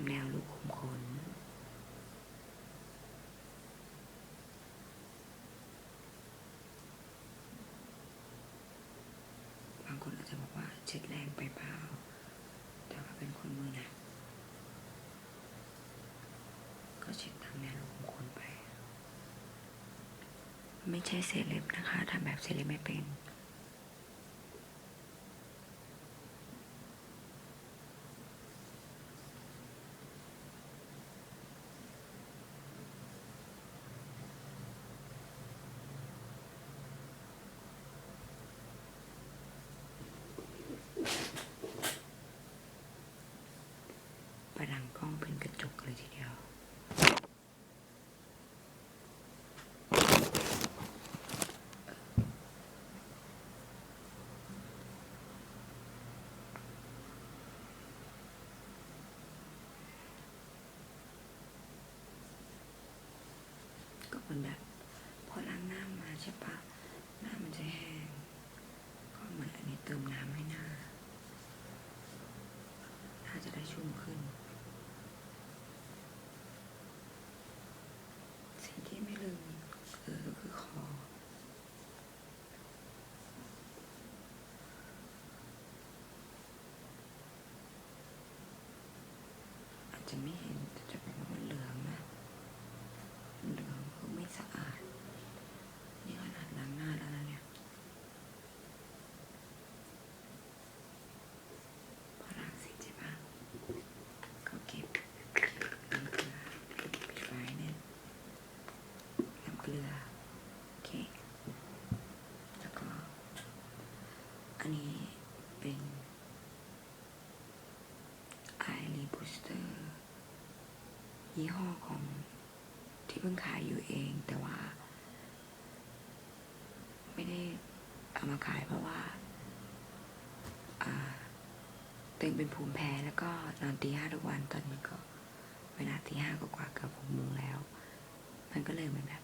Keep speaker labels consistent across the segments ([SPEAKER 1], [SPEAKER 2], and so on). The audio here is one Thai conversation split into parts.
[SPEAKER 1] ามแนวลูกขุมขน บางคนอาจจะบอกว่าเช็ดแรงไปเปล่า แต่ว่าเป็นคนมือหนักก็เช็ดตามแนวลูกขุมขนไป ไม่ใช่เซเล็บนะคะทำแบบเซเล็บไม่เป็น ประดังกล้องเป็นกระจกเลยทีเดียวก็เหมือนแบบพอล้างหน้ามาใช่ปะหน้ามันจะแห้ง ก็เหมือนอันนี้เติมน้ำให้หน้าน้าจะได้ชุ่มขึ้น สิ่งที่ไม่ลืมเออก็คือคอ อาจจะไม่เห็นแต่จะเป็นว่ามันเหลืองนะ เหลืองคือไม่สะอาด นี่ขนาดล้างหน้าแล้วนะเนี่ยพอล้างเสร็จใช่ปะก็เก็บน้ำเกลือปิดไฟเนี่ยน้ำเกลือ โอเค แล้วก็ อันนี้เป็น i r e Booster ยี่ห้อของที่เพิ่งขายอยู่เอง แต่ว่า ไม่ได้เอามาขายเพราะว่าตัวเองเป็นภูมิแพ้แล้วก็นอนตีห้าทุกวันตอนนี้ก็เวลาตีห้ากว่าเกือบหกโมงแล้ว มันก็เลยเหมือนแบบ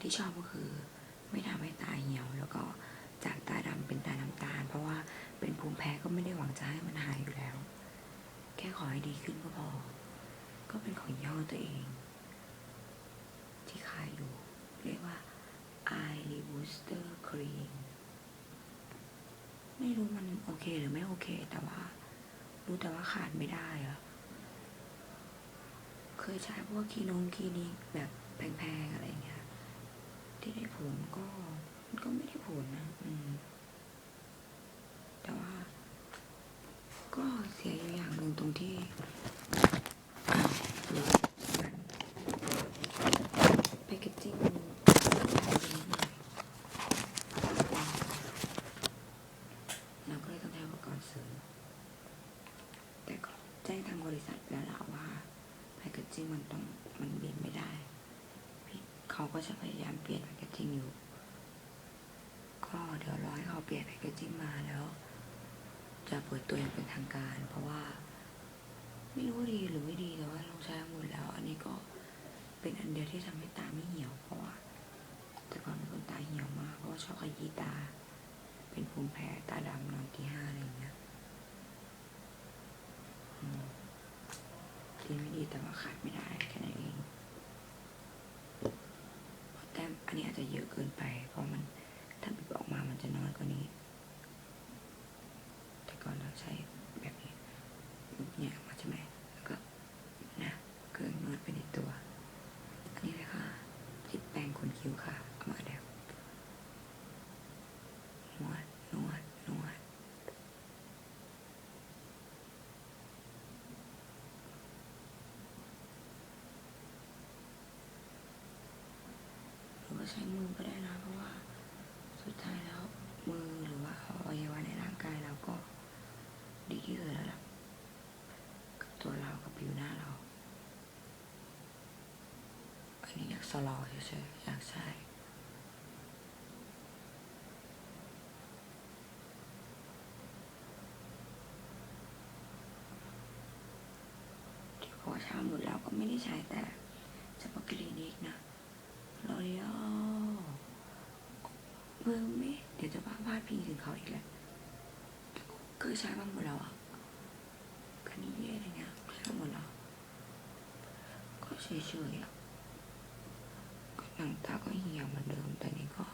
[SPEAKER 1] ที่ชอบก็คือ ไม่ทำให้ตาเหี่ยว แล้วก็จากตาดำเป็นตาน้ำตาล เพราะว่าเป็นภูมิแพ้ก็ไม่ได้หวังจะให้มันหายอยู่แล้ว แค่ขอให้ดีขึ้นก็พอ ก็เป็นของย่อตัวเอง ที่ขายอยู่ เรียกว่า Eye Booster Cream ไม่รู้มันโอเคหรือไม่โอเค แต่ว่า รู้แต่ว่าขาดไม่ได้อะเคยใช้พวกคลินงคลินิกแบบแพงๆอะไรเงี้ย ที่ได้ผลก็มันก็ไม่ได้ผลนะอืมแต่ว่า ก็เสียอยู่อย่างหนึ่งตรงที่อ้าวหรือมันแพคเกจจิ้งมันเราก็เลยต้องใช้อุปกรณ์เสริม แจ้งทางบริษัทไปแล้วล่ะว่าแพคเกจจิ้งมันต้องมันเปลี่ยนไม่ได้ เขาก็จะพยายามเปลี่ยนแพคเกจจิ้งอยู่ ก็เดี๋ยวรอให้เขาเปลี่ยนแพคเกจจิ้งมาแล้ว จะเปิดตัวอย่างเป็นทางการ เพราะว่า ไม่รู้ดีหรือไม่ดีแต่ว่าลงใช้หมดแล้ว อันนี้ก็เป็นอันเดียวที่ทำให้ตาไม่เหี่ยวเพราะว่าแต่ก่อนเป็นคนตาเหี่ยวมากเพราะว่าชอบขยี้ตา เป็นภูมิแพ้ตาดำนอนที่ห้าเงี้ยอืมดีไม่ดี แต่ว่าขาดไม่ได้แค่นั้นเองเพราะแต้มอันนี้อาจจะเยอะเกินไป เพราะมันถ้าบีบออกมามันจะน้อยกว่านี้ แต่ก่อนเราใช้แบบนี้เนี่ยออกมาใช่ไหมแล้วก็นะเกินนวดไปในตัว อันนี้เลยค่ะติดแปรงขนคิ้วค่ะเอามาเดี๋ยวนวดนวดนวดหรือว่า ใช้มือก็ได้นะเพราะว่าสุดท้ายแล้วมือหรือว่าอวัยวะในร่างกายเราก็ดีที่สุดแล้วล่ะกับตัวเรากับผิวหน้าเราอันนี้อยากสลอเฉยๆอยากใช้ที่พอเช้าหมดแล้วก็ไม่ได้ใช้แต่เฉพาะคลินิกนะ ลอรีออลเมืองไม่เดี๋ยวจะพาพาดพิงถึงเขาอีกแล้วเคยใช้บ้างหมดแล้วอะคันนี้เย่อะไรเงี้ยใช้เฉยๆอะก็หนังตาก็เหี่ยวเหมือนเดิมแต่นี่ก็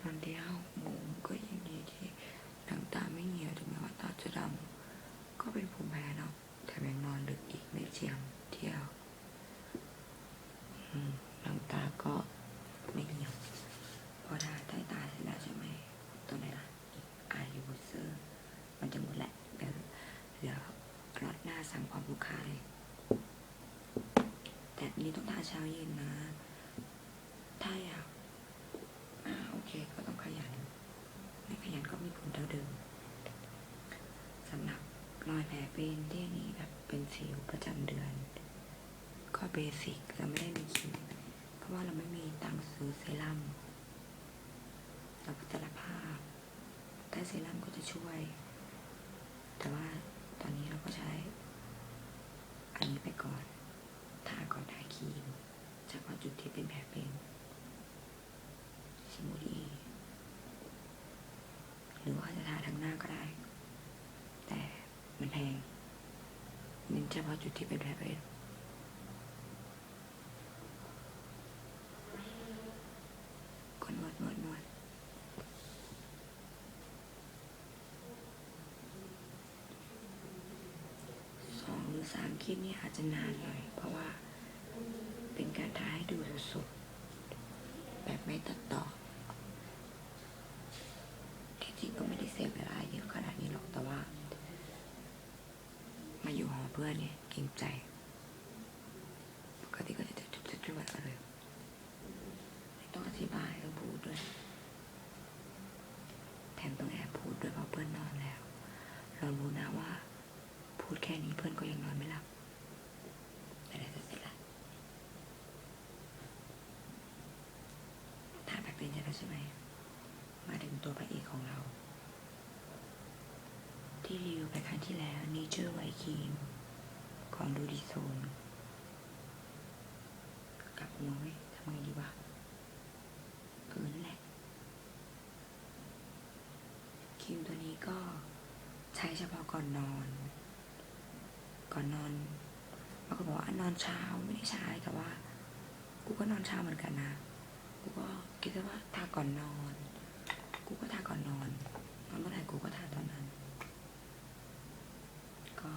[SPEAKER 1] นอนได้ห้าโมงก็ยังดีที่หนังตาไม่เหี่ยวถึงแม้ว่าตาจะดำก็เป็นภูมิแพ้เนาะแต่ยังนอนดึกอีกไม่เจียมเที่ยวอืมหนังตาก็ไม่เหี่ยวพอทาใต้ตาเสร็จแล้วใช่ไหมตัวไหนล่ะอีกอาริบูเซอร์ มันจะหมดแหละเดี๋ยวเหลือรอดหน้าสั่งความลูกค้าเลยแต่อันนี้ต้องทา เช้าเย็นนะ ถ้าอยากอ่าโอเคก็ต้องขยัน ไม่ขยันก็มีผลเท่าเดิมสำหรับรอยแผลเป็นที่อันนี้แบบเป็นสิวประจำเดือน ก็เบสิกเราไม่ได้มีคิวเพราะว่าเราไม่มีตังค์ซื้อเซรั่มเราก็จะรภาพแต่เซรั่มก็จะช่วย แต่ว่าตอนนี้เราก็ใช้ อันนี้ไปก่อน ทาก่อนทาครีมเฉพาะจุดที่เป็นแผลเป็นสมูดีหรือว่าจะทาทั้งหน้าก็ได้ แต่มันแพงเน้นเฉพาะจุดที่เป็นแผลเป็นก็นวดนวดนวด สองหรือสาม คลิปนี่อาจจะนานหน่อย เพราะว่าเป็นการถ่ายให้ดูสดๆแบบไม่ตัดต่อที่จริงก็ไม่ได้เสียเวลาเยอะขนาดนี้หรอกแต่ว่า มาอยู่หอเพื่อนเนี่ยเกรงใจ ปกติก็จะจุดจุดๆแบบเลยไม่ต้องอธิบายต้องพูดด้วย แถมต้องแอบพูดด้วยเพราะเพื่อนนอนแล้ว เรารู้นะว่า พูดแค่นี้เพื่อนก็ยังนอนไม่หลับ แต่ได้เสร็จละถ้าแบบเป็นจะแล้ว ใช่ไหม มาถึงตัวพระเอกของเรา ที่รีวิวไปครั้งที่แล้ว Nature White Cream ของดูดิโซน กลับหัวไว้ทำไงดีวะเออนั่นแหละครีมตัวนี้ก็ใช้เฉพาะก่อนนอน ก่อนนอนบางคนบอกว่านอนเช้าไม่ได้ใช้แต่ว่า กูก็นอนเช้าเหมือนกันนะ กูก็คิดว่าทาก่อนนอน กูก็ทาก่อนนอนนอนเมื่อไหร่กูก็ทาตอนนั้น ก็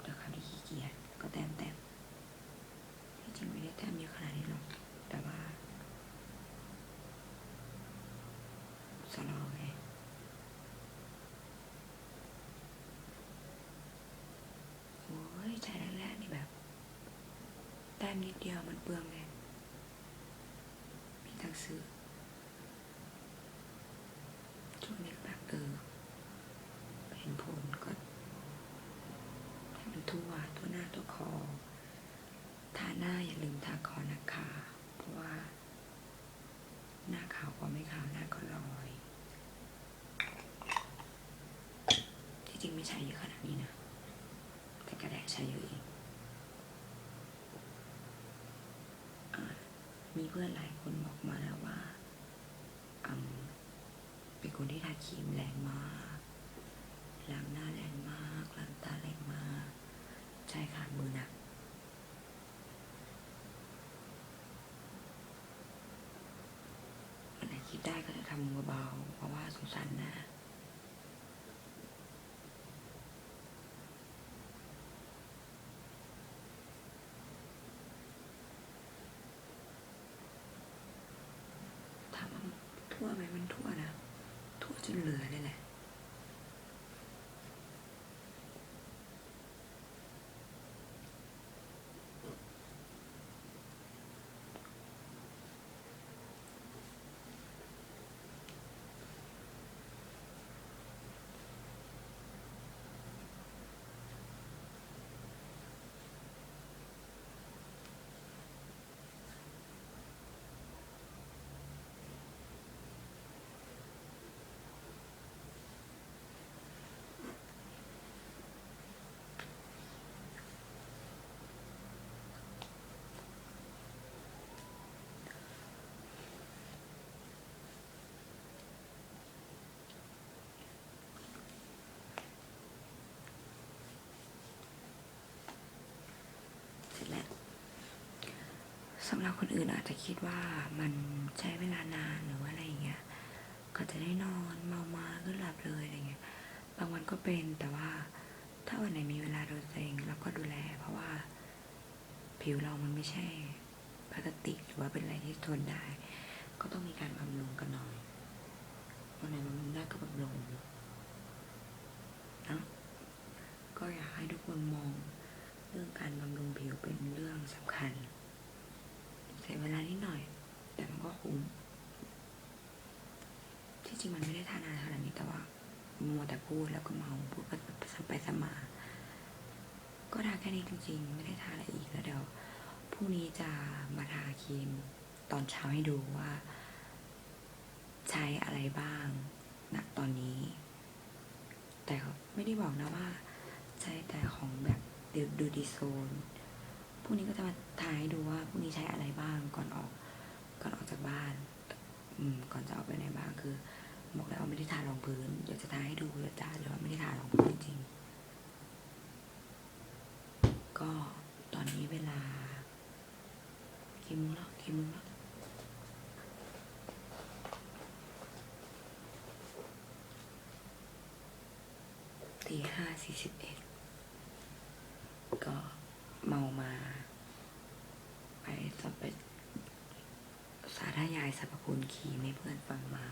[SPEAKER 1] เดี๋ยวคำที่ขี้เกียจก็แต้มแต้มที่จริงไม่ได้แต้มเยอะขนาดนี้หรอกแต่ว่าสลว์ไงโอ้ยใช้แรกๆนี่แบบ แต้มนิดเดียวมันเปลืองเลย ซื้อช่วงนี้ก็แบบเออเห็นผลก็ให้มันทั่วทั่วหน้าทั่วคอ ทาหน้าอย่าลืมทาคอนะคะ เพราะว่า หน้าขาวกว่าไม่ขาวหน้าก็ลอยที่จริงไม่ใช่เยอะขนาดนี้นะ แต่กระแดะใช้เยอะเองอ่า มีเพื่อนหลายคนบอกมาแล้วว่า เป็นคนที่ทาครีมแรงมากล้างหน้าแรงมากล้างตาแรงมาก ใช่ค่ะมือหนักวันไหนคิดได้ก็จะทำเบาๆเพราะว่าสงสารน้า ถามว่า ทั่วไหมมันทั่วนะ ทั่วจนเหลือเลยแหละ อ สำหรับคนอื่นอาจจะคิดว่ามันใช้เวลานานหรือว่าอะไรอย่างเงี้ยก็จะได้นอนเมามาก็หลับเลยอะไรเงี้ยบางวันก็เป็นแต่ว่าถ้าวันไหนมีเวลาดูแลตัวเองเราก็ดูแล เพราะว่าผิวเรามันไม่ใช่พลาสติกหรือว่าเป็นอะไรที่ทนได้ ก็ต้องมีการบำรุงกันหน่อยวันไหนบำรุงได้ก็บำรุงนะก็อยากให้ทุกคนมองเรื่องการบำรุงผิวเป็นเรื่องสำคัญ ใช้เวลานิดหน่อย แต่มันก็คุ้ม ที่จริงมันไม่ได้ทานานขนาดนี้แต่ว่ามัวแต่พูดแล้วก็เมาพูดไปไปซ้ำมา ก็ทาแค่นี้จริงๆ ไม่ได้ทาอะไรอีกแล้วเดี๋ยวพรุ่งนี้จะมาทาครีมตอนเช้าให้ดูว่า ใช้อะไรบ้างณตอนนี้ แต่ไม่ได้บอกนะว่า ใช้แต่ของแบบดูดูดีโซน รุ่งนี้ก็จะมาทายดูว่าพรุ่งนี้ใช้อะไรบ้างก่อนออก ก่อนออกจากบ้าน อืม ก่อนจะออกไปไหนบ้างคือบอกแล้วว่าไม่ได้ทารองพื้น เดี๋ยวจะทาให้ดูเลยจ้าหรือว่าไม่ได้ทารองพื้นจริงๆก็ตอนนี้เวลากี่โมงแล้วกี่โมงแล้วตีห้าสี่สิบเอ็ดก็เมามา ไปสับไป สายายสรรพคุณครีมให้เพื่อนฟังมา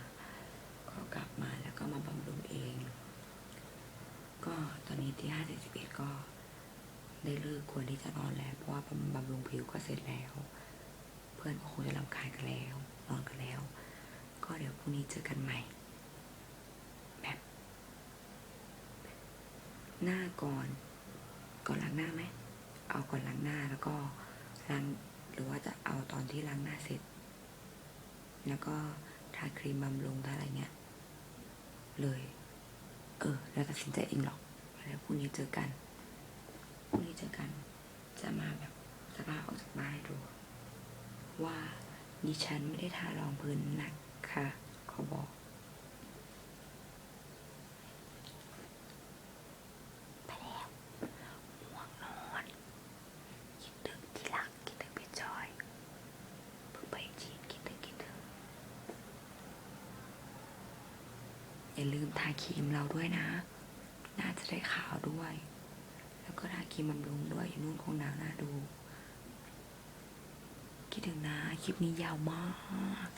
[SPEAKER 1] ก็กลับมาแล้วก็มาบำรุงเอง ก็ตอนนี้ที่ห้าสิบเอ็ดก็ได้เลิกควรที่จะนอนแล้ว เพราะว่าบำบำรุงผิวก็เสร็จแล้ว เพื่อนก็คงจะรำคาญกันแล้วนอนกันแล้ว ก็เดี๋ยวพรุ่งนี้เจอกันใหม่ แบบ หน้าก่อน ก่อนล้างหน้าไหมเอาก่อนล้างหน้าแล้วก็ล้างหรือว่าจะเอาตอนที่ล้างหน้าเสร็จ แล้วก็ทาครีมบำรุงทาอะไรเงี้ย เลย เออ แล้วตัดสินใจเองหรอกแล้วพรุ่งนี้เจอกันพรุ่งนี้เจอกัน จะมาแบบสภาพออกจากบ้านให้ดู ว่าดิฉันไม่ได้ทารองพื้นหนักค่ะ เขาบอก ไปแล้วห่วงนอนคิดถึงที่รักคิดถึงพี่จอยเพิ่งไปจีนคิดถึงคิดถึง อย่าลืมทาครีมเราด้วยนะ น่าจะได้ขาวด้วย แล้วก็ทาครีมบำรุงด้วยอยู่นู่นคงหนาวน่าดู คิดถึงนะ คลิปนี้ยาวมาก